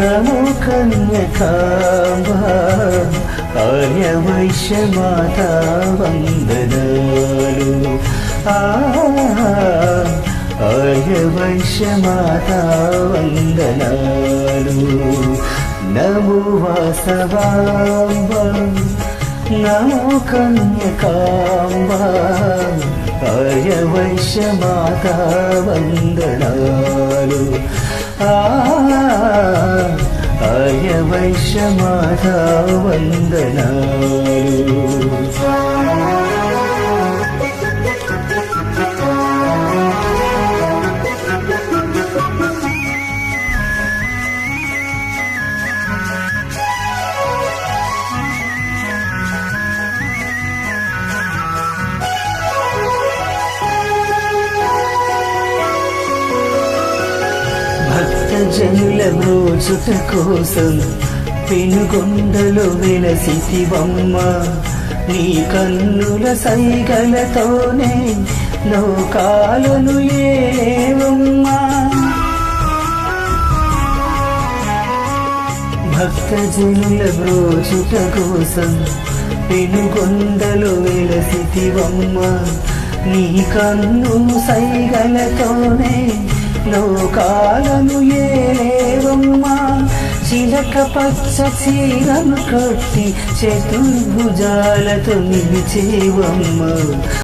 నమో కన్యకాంబ ఆర్య వైశ్య మాత వందనాలు ఆ, వైశ్య మాత వందనాలు నమో వాసవాంబ నమో కన్యకాంబ ఆర్య వైశ్య మాత వందనాలు. ఆ, ఆర్య వందనాలు జనుల బ్రోచుట కోసం పెనుగొండలు వెలసివమ్మ నీ కన్నుల సైగలతోనే లోకాలను ఏవమ్మా. భక్త జనుల బ్రోచుట కోసం పెనుగొండలు వెలసివమ్మ నీ కన్ను సైగలతోనే లోకాలను ఏవమ్మా. చిలక పచ్చ చీరను కట్టి చతుర్భుజాలతో నిలిచేవమ్మ.